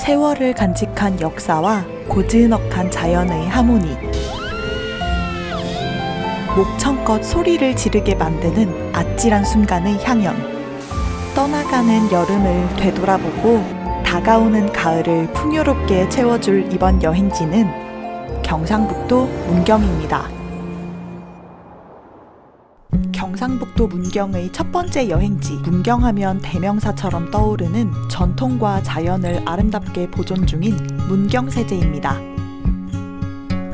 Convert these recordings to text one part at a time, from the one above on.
세월을 간직한 역사와 고즈넉한 자연의 하모니. 목청껏 소리를 지르게 만드는 아찔한 순간의 향연. 떠나가는 여름을 되돌아보고 다가오는 가을을 풍요롭게 채워줄 이번 여행지는 경상북도 문경입니다. 경상북도 문경의 첫 번째 여행지 문경하면 대명사처럼 떠오르는 전통과 자연을 아름답게 보존 중인 문경세제입니다.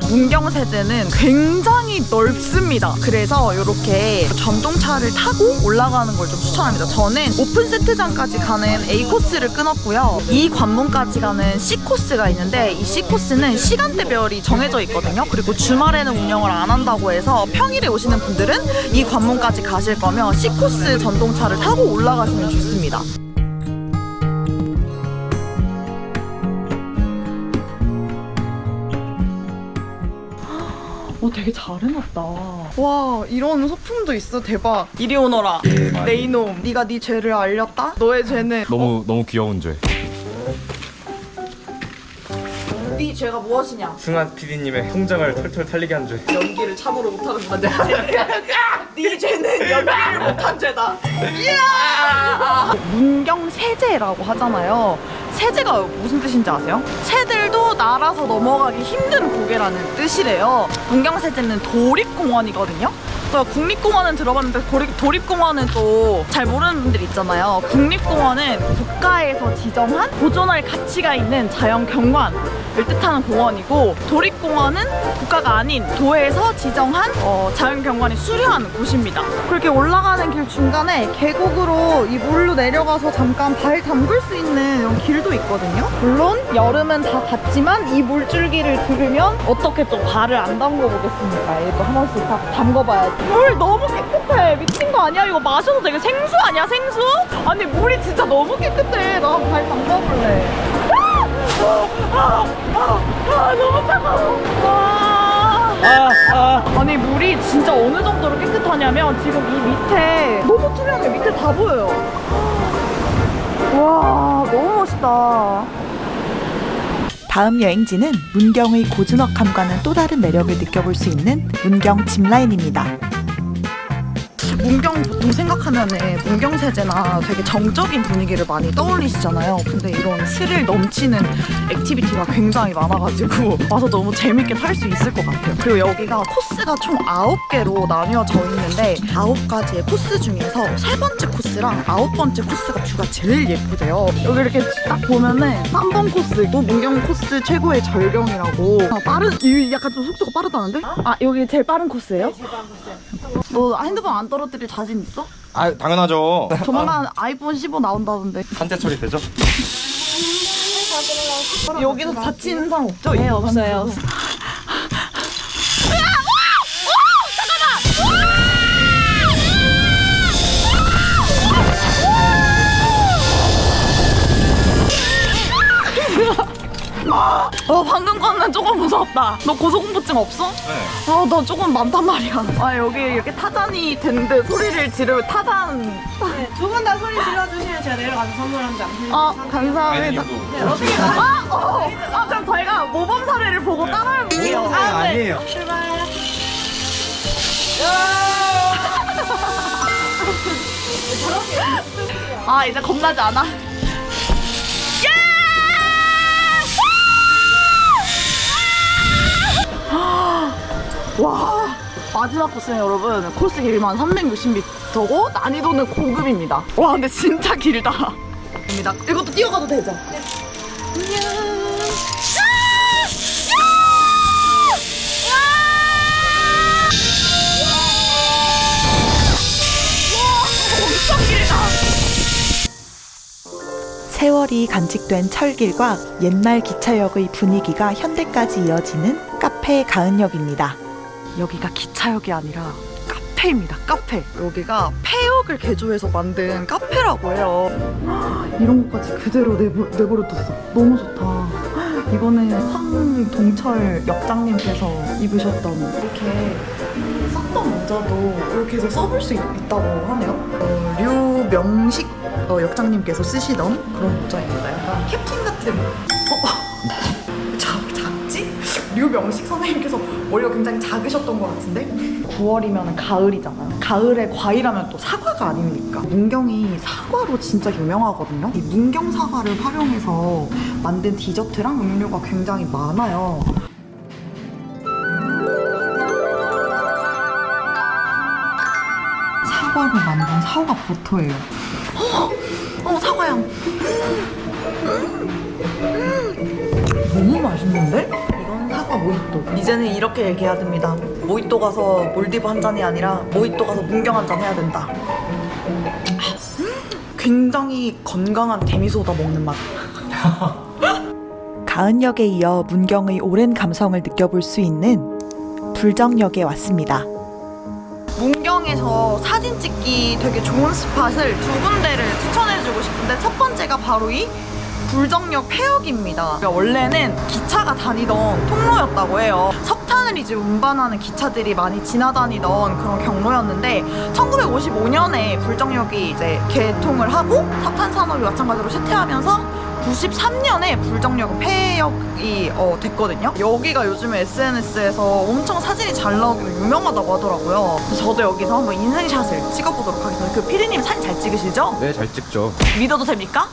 문경세제는 굉장히 넓습니다. 그래서 이렇게 전동차를 타고 올라가는 걸 좀 추천합니다. 저는 오픈 세트장까지 가는 A 코스를 끊었고요. 이 관문까지 가는 C 코스가 있는데 이 C 코스는 시간대별이 정해져 있거든요. 그리고 주말에는 운영을 안 한다고 해서 평일에 오시는 분들은 이 관문까지 가실 거면 C 코스 전동차를 타고 올라가시면 좋습니다. 어, 되게 잘 해놨다. 와, 이런 소품도 있어. 대박. 이리 오너라. 예, 많이. 내 이놈. 네가 네 죄를 알렸다? 너의 죄는 너무 너무 귀여운 죄. 네 죄가 무엇이냐? 승환 PD님의 통장을 털털 탈리게 한 죄. 연기를 참으로 못하는 건데. 네 죄는 연기를 못한 죄다. 이야! 문경 세제라고 하잖아요. 세제가 무슨 뜻인지 아세요? 새들도 날아서 넘어가기 힘든 고개라는 뜻이래요. 문경 세제는 도립공원이거든요. 그러니까 국립공원은 들어봤는데 도립, 도립 공원은 또 잘 모르는 분들 있잖아요. 국립공원은 국가에서 지정한 보존할 가치가 있는 자연 경관을 뜻하는 공원이고 도립공원은 국가가 아닌 도에서 지정한 어, 자연 경관이 수려한 곳입니다. 그렇게 올라가는 길 중간에 계곡으로 이 물로 내려가서 잠깐 발 담글 수 있는 이런 길도 있거든요. 물론 여름은 다 같지만 이 물줄기를 들으면 어떻게 또 발을 안 담궈 보겠습니까? 이거 한 번씩 다 담궈봐야지. 물 너무 깨끗해. 미친 거 아니야? 이거 마셔도 되게 생수 아니야? 생수? 아니 물이 진짜 너무 깨끗해. 나 발 담가볼래. 아! 아! 아! 아! 너무 차가워. 아! 아니 물이 진짜 어느 정도로 깨끗하냐면 지금 이 밑에 너무 투명해. 밑에 다 보여요. 와 너무 멋있다. 다음 여행지는 문경의 고즈넉함과는 또 다른 매력을 느껴볼 수 있는 문경 짚라인입니다. 문경 보통 생각하면은 문경 세제나 되게 정적인 분위기를 많이 떠올리시잖아요. 근데 이런 스릴 넘치는 액티비티가 굉장히 많아가지고 와서 너무 재밌게 탈 수 있을 것 같아요. 그리고 여기가 코스가 총 9개로 나뉘어져 있는데 9가지의 코스 중에서 세 번째 코스랑 아홉 번째 코스가 뷰가 제일 예쁘대요. 여기 이렇게 딱 보면은 3번 코스도 문경 코스 최고의 절경이라고 아, 빠른 이 약간 좀 속도가 빠르다는데? 아 여기 제일 빠른 코스예요? 너 핸드폰 안 떨어뜨릴 자신 있어? 아 당연하죠. 조만간 아이폰 15 나온다던데 한자 처리 되죠? 여기서 다치는 사람 없죠? 네 없어요 어 방금 거는 조금 무서웠다. 너 고소공포증 없어? 네. 아, 나 조금 많단 말이야. 아, 여기 이렇게 타잔이 됐는데 소리를 지르면 타잔. 네, 두 분 다 소리 질러주시면 제가 내려가서 선물 한 장. 아, 감사합니다. 네, 어떻게 가? 아, 어. 아, 그럼 저희가 모범 사례를 보고 따라해볼게요. 아, 네. 아니에요. 출발. 아, 이제 겁나지 않아? 마지막 코스는 여러분 코스 길이만 360m고 난이도는 고급입니다. 와, 근데 진짜 길다. 입니다. 이것도 뛰어가도 되죠? 길다. 세월이 간직된 철길과 옛날 기차역의 분위기가 현대까지 이어지는 카페 가은역입니다. 여기가 기차역이 아니라 카페입니다. 카페. 여기가 폐역을 개조해서 만든 카페라고 해요. 이런 것까지 그대로 내버, 내버려뒀어. 너무 좋다. 이거는 황동철 역장님께서 입으셨던 이렇게 썼던 모자도 이렇게 해서 써볼 수 있, 다고 하네요. 어, 류명식 어, 역장님께서 쓰시던 그런 모자입니다. 약간 캡틴 같은. 어, 작, 작지? 류명식 선생님께서 머리가 굉장히 작으셨던 것 같은데? 9월이면 가을이잖아요. 가을에 과일하면 또 사과가 아닙니까? 문경이 사과로 진짜 유명하거든요. 이 문경 사과를 활용해서 만든 디저트랑 음료가 굉장히 많아요. 사과로 만든 사과 버터예요. 어, 어 사과향. 음, 너무 맛있는데? 모히또. 이제는 이렇게 얘기해야 됩니다. 모히또 가서 몰디브 한 잔이 아니라 모히또 가서 문경 한 잔 해야 된다. 음, 굉장히 건강한 데미소다 먹는 맛. 가은역에 이어 문경의 오랜 감성을 느껴볼 수 있는 불정역에 왔습니다. 문경에서 사진 찍기 되게 좋은 스팟을 두 군데를 추천해주고 싶은데 첫 번째가 바로 이 불정역 폐역입니다. 원래는 기차가 다니던 통로였다고 해요. 석탄을 이제 운반하는 기차들이 많이 지나다니던 그런 경로였는데 1955년에 불정역이 이제 개통을 하고 석탄 산업이 마찬가지로 쇠퇴하면서 93년에 불정역 폐역이 어, 됐거든요. 여기가 요즘에 SNS에서 엄청 사진이 잘 나오기로 유명하다고 하더라고요. 그래서 저도 여기서 한번 인생샷을 찍어보도록 하겠습니다. 그 피디님 사진 잘 찍으시죠? 네 잘 찍죠 믿어도 됩니까?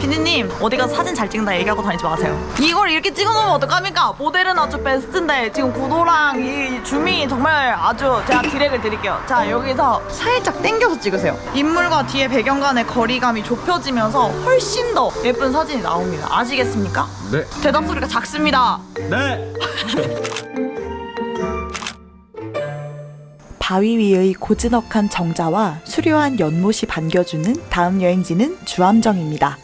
피디님 어디 가서 사진 잘 찍는다 얘기하고 다니지 마세요. 이걸 이렇게 찍어놓으면 어떡합니까? 모델은 아주 베스트인데 지금 구도랑 이 줌이 정말 아주 제가 디렉을 드릴게요. 자 여기서 살짝 당겨서 찍으세요. 인물과 뒤에 배경 간의 거리감이 좁혀지면서 훨씬 더 예쁜 사진이 나옵니다. 아시겠습니까? 네. 대답 소리가 작습니다. 네. 바위 위의 고즈넉한 정자와 수려한 연못이 반겨주는 다음 여행지는 주암정입니다.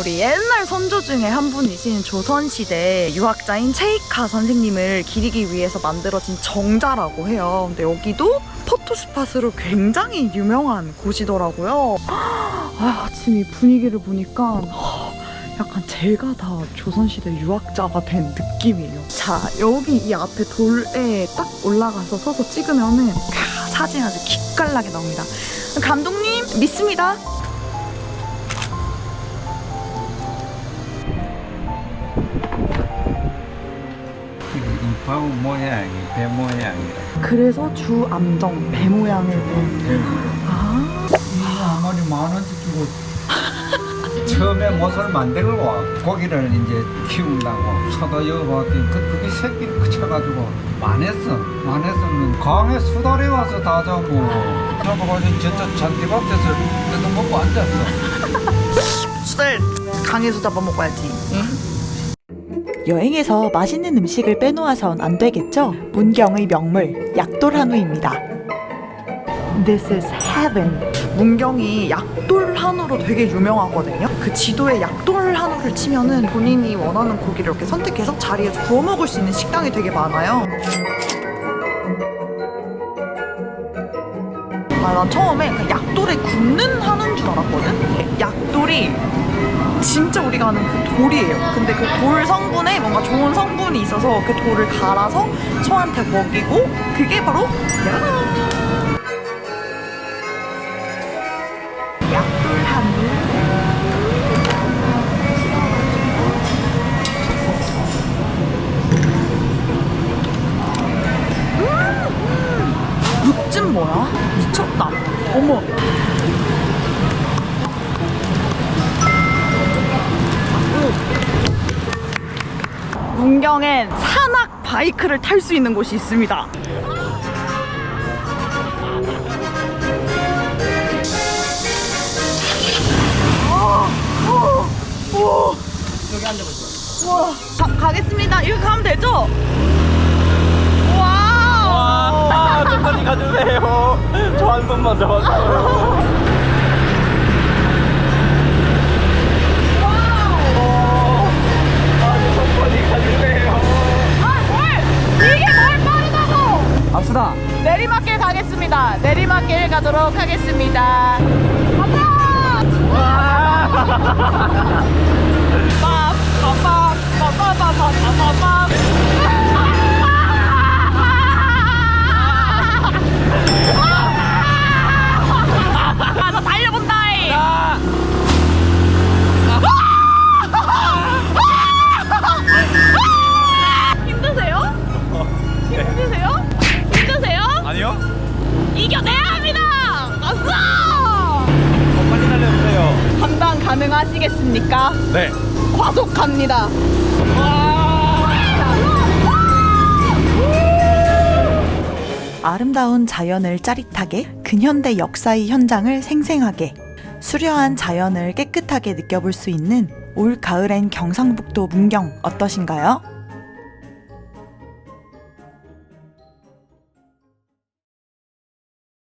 우리 옛날 선조 중에 한 분이신 조선시대 유학자인 체이카 선생님을 기리기 위해서 만들어진 정자라고 해요. 근데 여기도 포토스팟으로 굉장히 유명한 곳이더라고요. 아, 지금 이 분위기를 보니까 약간 제가 다 조선시대 유학자가 된 느낌 이에요. 자, 여기 이 앞에 돌에 딱 올라가서 서서 찍으면은 캬, 사진 아주 기깔나게 나옵니다. 감독님 믿습니다. 이 바우 모양이 배 모양이라 그래서 주암정 배 모양을 본. 아, 아무리 만원 주고 처음에 못을 만들고 고기를 이제 키운다고 여봤더니 그, 그게 새끼를 그쳐가지고 많았어 많았으면 강에 수달이 와서 다 잡고 잡아가지고 저쪽 잔디밭에서 뜯어먹고 앉았어 수달 강에서 잡아먹어야지. 응? 여행에서 맛있는 음식을 빼놓아선 안 되겠죠? 문경의 명물 약돌 한우입니다. This is heaven. 문경이 약돌 한우로 되게 유명하거든요. 그 지도에 약돌 한우를 치면은 본인이 원하는 고기를 이렇게 선택해서 자리에서 구워 먹을 수 있는 식당이 되게 많아요. 아, 난 처음에 그 약돌에 굽는 한우인 줄 알았거든? 약돌이 진짜 우리가 아는 그 돌이에요. 근데 그 돌 성분에 뭔가 좋은 성분이 있어서 그 돌을 갈아서 소한테 먹이고 그게 바로 야 문경엔 산악 바이크를 탈 수 있는 곳이 있습니다. 우와, 가, 가겠습니다. 이거 가면 되죠? 와. 아 천천히 가주세요 저 한 손만 잡아주세요 갑시다. 내리막길 가겠습니다. 내리막길 가도록 하겠습니다. 간다! 빠빠빠빠빠빠빠빠빠 아, 나 달려본다잉! 아! 아름다운 자연을 짜릿하게 근현대 역사의 현장을 생생하게 수려한 자연을 깨끗하게 느껴볼 수 있는 올 가을엔 경상북도 문경 어떠신가요?